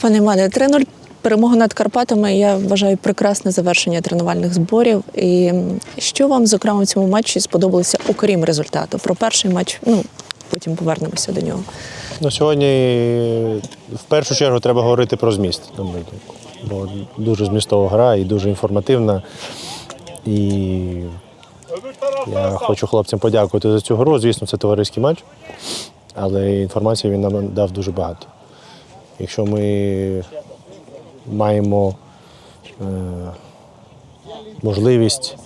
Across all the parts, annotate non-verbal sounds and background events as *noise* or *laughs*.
Пане Іване, 3-0 перемога над Карпатами. Я вважаю прекрасне завершення тренувальних зборів. І що вам, зокрема, в цьому матчі сподобалося, окрім результату? Про перший матч, ну потім повернемося до нього. Ну, сьогодні в першу чергу треба говорити про зміст. Бо дуже змістова гра і дуже інформативна. І я хочу хлопцям подякувати за цю гру. Звісно, це товариський матч, але інформації він нам дав дуже багато. Якщо ми маємо е, можливість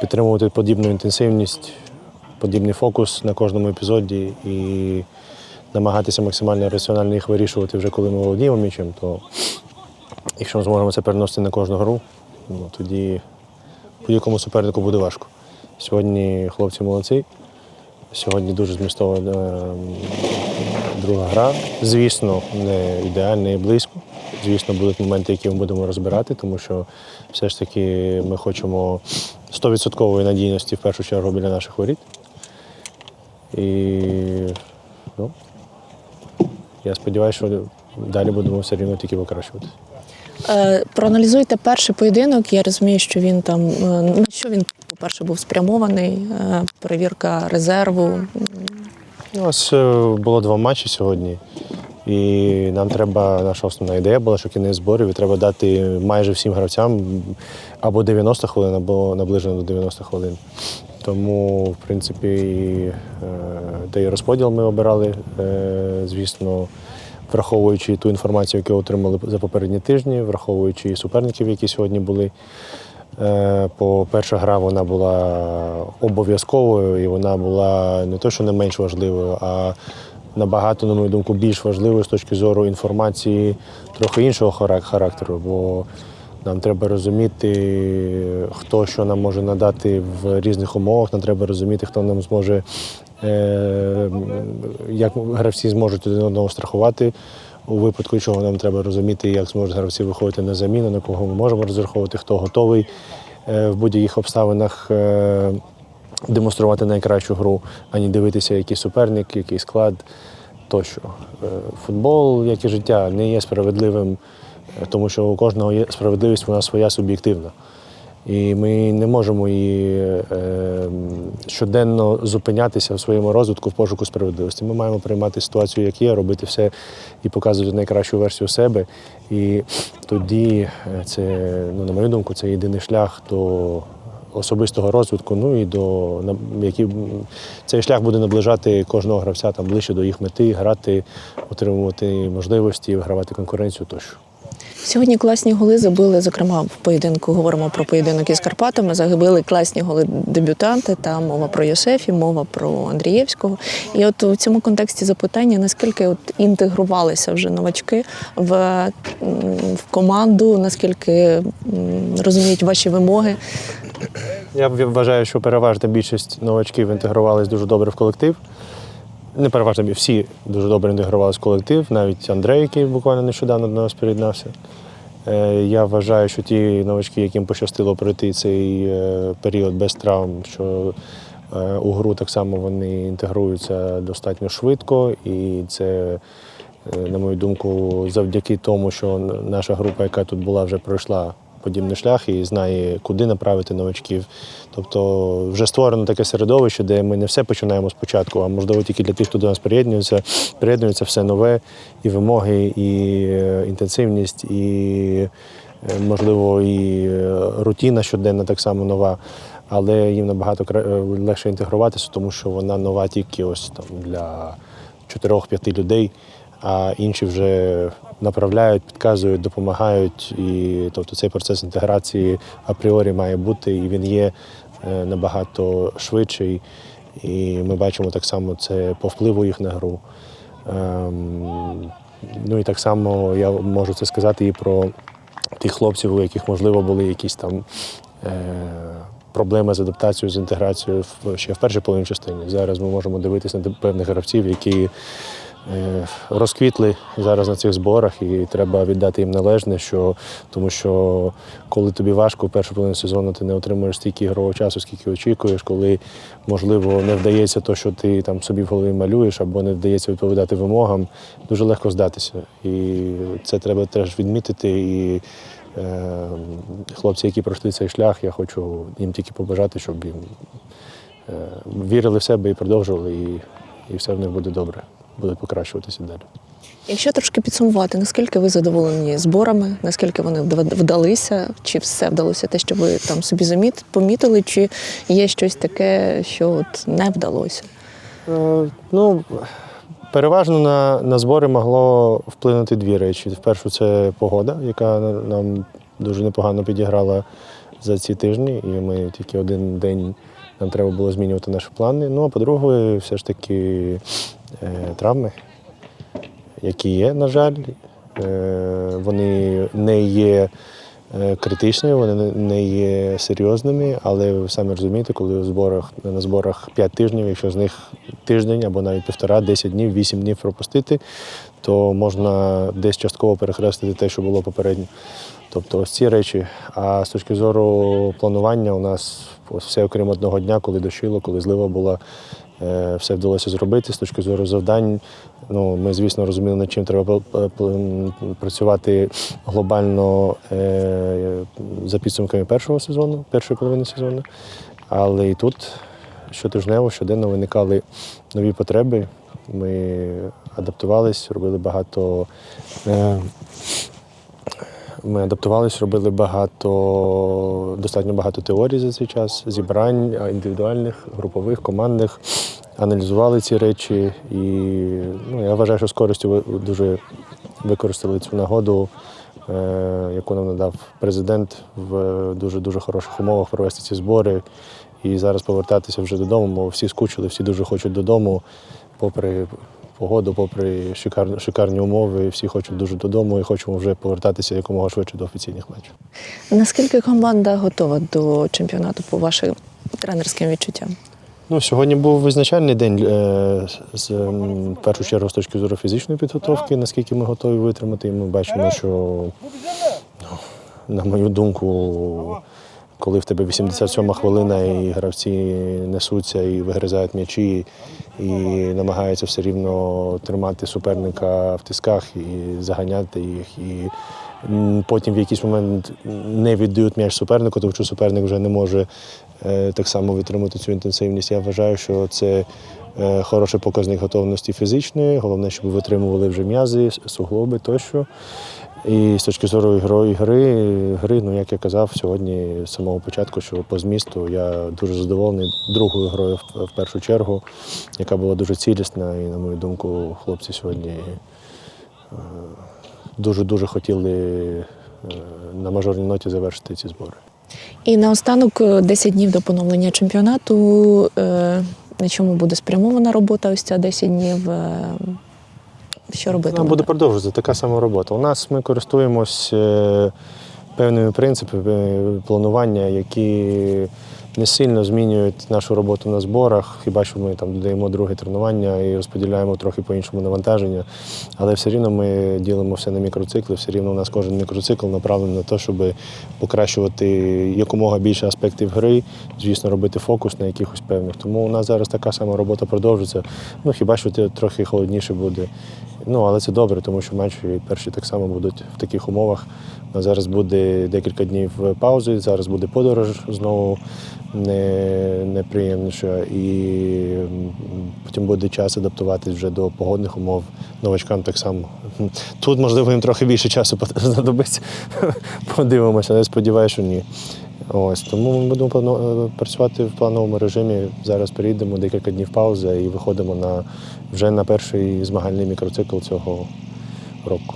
підтримувати подібну інтенсивність, подібний фокус на кожному епізоді і намагатися максимально раціонально їх вирішувати вже коли ми володіємо м'ячем, то якщо ми зможемо це переносити на кожну гру, ну, тоді будь-якому супернику буде важко. Сьогодні хлопці молодці. Сьогодні дуже змістова е, друга гра. Звісно, не ідеальна і близько. Звісно, будуть моменти, які ми будемо розбирати, тому що все ж таки ми хочемо 100% надійності в першу чергу біля наших воріт. І ну, я сподіваюся, що далі будемо все рівно тільки покращувати. Е, проаналізуйте перший поєдинок. Я розумію, що він там е, на що він, по-перше, був спрямований, е, перевірка резерву. У нас е, було два матчі сьогодні, і нам треба, наша основна ідея була, що кінець зборів і треба дати майже всім гравцям або 90 хвилин, або наближено до 90 хвилин. Тому, в принципі, і, е, розподіл ми обирали, е, звісно, враховуючи ту інформацію, яку отримали за попередні тижні, враховуючи і суперників, які сьогодні були. Е, По перша гра вона була обов'язковою і вона була не то, що не менш важливою, а набагато, на мою думку, більш важливою з точки зору інформації трохи іншого характеру. Бо нам треба розуміти, хто що нам може надати в різних умовах. Нам треба розуміти, хто нам зможе, е, як гравці зможуть один одного страхувати. У випадку чого нам треба розуміти, як зможуть гравці виходити на заміну, на кого ми можемо розраховувати, хто готовий е, в будь-яких обставинах е, демонструвати найкращу гру, а не дивитися, який суперник, який склад тощо. Е, Футбол, як і життя, не є справедливим, тому що у кожного є справедливість, вона своя суб'єктивна. І ми не можемо її е, щоденно зупинятися в своєму розвитку в пошуку справедливості. Ми маємо приймати ситуацію, як є, робити все і показувати найкращу версію себе. І тоді е, це, ну, на мою думку, це єдиний шлях до особистого розвитку. Ну і до на- які цей шлях буде наближати кожного гравця там ближче до їх мети, грати, отримувати можливості, вигравати конкуренцію тощо. Сьогодні класні голи забили, зокрема, в поєдинку говоримо про поєдинок із Карпатами. Загибили класні голи дебютанти. Та мова про Йосефі, мова про Андрієвського. І от у цьому контексті запитання: наскільки от інтегрувалися вже новачки в, в команду, наскільки розуміють ваші вимоги? Я вважаю, що переважна більшість новачків інтегрувалися дуже добре в колектив. Не переважно всі дуже добре інтегрувалися в колектив, навіть Андрей, який буквально нещодавно до нас приєднався. Е, Я вважаю, що ті новачки, яким пощастило пройти цей е, період без травм, що е, у гру так само вони інтегруються достатньо швидко, і це, на мою думку, завдяки тому, що наша група, яка тут була, вже пройшла подібний шлях і знає, куди направити новачків. Тобто вже створено таке середовище, де ми не все починаємо спочатку, а можливо тільки для тих, хто до нас приєднується, приєднується все нове, і вимоги, і е, інтенсивність, і е, можливо і е, рутина щоденна так само нова. Але їм набагато легше інтегруватися, тому що вона нова тільки ось там для 4-5 людей, а інші вже направляють, підказують, допомагають. І тобто цей процес інтеграції апріорі має бути, і він є е, набагато швидший. І ми бачимо так само це по впливу їх на гру. Ем, ну і так само я можу це сказати і про тих хлопців, у яких, можливо, були якісь там е, проблеми з адаптацією, з інтеграцією ще в першій половині частині. Зараз ми можемо дивитися на певних гравців, які розквітли зараз на цих зборах, і треба віддати їм належне, що, тому що коли тобі важко в першу половину сезону, ти не отримуєш стільки ігрового часу, скільки очікуєш, коли, можливо, не вдається то, що ти там собі в голові малюєш, або не вдається відповідати вимогам, дуже легко здатися. І це треба теж відмітити. І е, хлопці, які пройшли цей шлях, я хочу їм тільки побажати, щоб їм е, вірили в себе і продовжували, і, і все в них буде добре, буде покращуватися далі. Якщо трошки підсумувати, наскільки ви задоволені зборами, наскільки вони вдалися, чи все вдалося те, що ви там собі заміт, помітили, чи є щось таке, що от не вдалося? Е, Ну, переважно на, на збори могло вплинути дві речі. Вперше, це погода, яка нам дуже непогано підіграла за ці тижні, і ми тільки один день нам треба було змінювати наші плани. Ну, а по-друге, все ж таки травми, які є, на жаль. Е, вони не є е, критичними, вони не- є серйозними, але ви самі розумієте, коли у зборах, на зборах 5 тижнів, якщо з них тиждень або навіть півтора, 10 днів, 8 днів пропустити, то можна десь частково перехрестити те, що було попередньо. Тобто ось ці речі. А з точки зору планування, у нас все окрім одного дня, коли дощило, коли злива була, е, все вдалося зробити. З точки зору завдань, ну, ми, звісно, розуміли, над чим треба пл- працювати глобально е, за підсумками першого сезону, першої половини сезону. Але і тут щотижнево, щоденно виникали нові потреби. Ми адаптувались, робили багато. Ми адаптувалися, робили багато, достатньо багато теорій за цей час, зібрань індивідуальних, групових, командних, аналізували ці речі. І ну, я вважаю, що з користю дуже використали цю нагоду, е, яку нам надав президент в дуже дуже хороших умовах провести ці збори. І зараз повертатися вже додому, бо всі скучили, всі дуже хочуть додому, попри погоду, попри шикарні, шикарні умови, всі хочуть дуже додому і хочемо вже повертатися якомога швидше до офіційних матчів. Наскільки команда готова до чемпіонату по вашим тренерським відчуттям? Ну, сьогодні був визначальний день е, з в першу чергу з точки зору фізичної підготовки, наскільки ми готові витримати. І ми бачимо, що, ну, на мою думку, коли в тебе 87 хвилина і гравці несуться і вигризають м'ячі, і намагаються все рівно тримати суперника в тисках і заганяти їх. І потім в якийсь момент не віддають м'яч супернику, тому що суперник вже не може е, так само витримати цю інтенсивність. Я вважаю, що це е, хороший показник готовності фізичної. Головне, щоб витримували вже м'язи, суглоби тощо. І з точки зору ігрової гри, ну як я казав сьогодні з самого початку, що по змісту я дуже задоволений другою грою в, першу чергу, яка була дуже цілісна. І, на мою думку, хлопці сьогодні е, дуже-дуже хотіли е, на мажорній ноті завершити ці збори. І наостанок е, 10 днів до поновлення чемпіонату. е, На чому буде спрямована робота ось ця 10 днів? Е, Що робити? Нам буде продовжуватися така сама робота. У нас ми користуємось е, певними принципами планування, які не сильно змінюють нашу роботу на зборах. Хіба що ми там додаємо друге тренування і розподіляємо трохи по-іншому навантаження. Але все рівно ми ділимо все на мікроцикли, все рівно у нас кожен мікроцикл направлений на те, щоб покращувати якомога більше аспектів гри, звісно, робити фокус на якихось певних. Тому у нас зараз така сама робота продовжується. Ну хіба що трохи холодніше буде. Ну, але це добре, тому що матчі перші так само будуть в таких умовах. Зараз буде декілька днів паузи, зараз буде подорож знову не, неприємніша. І потім буде час адаптуватись вже до погодних умов. Новачкам так само. Тут, можливо, їм трохи більше часу *laughs* знадобиться. Подивимося, але сподіваюся, що ні. Ось тому ми будемо плану- працювати в плановому режимі. Зараз приїдемо декілька днів паузи і виходимо на вже на перший змагальний мікроцикл цього року.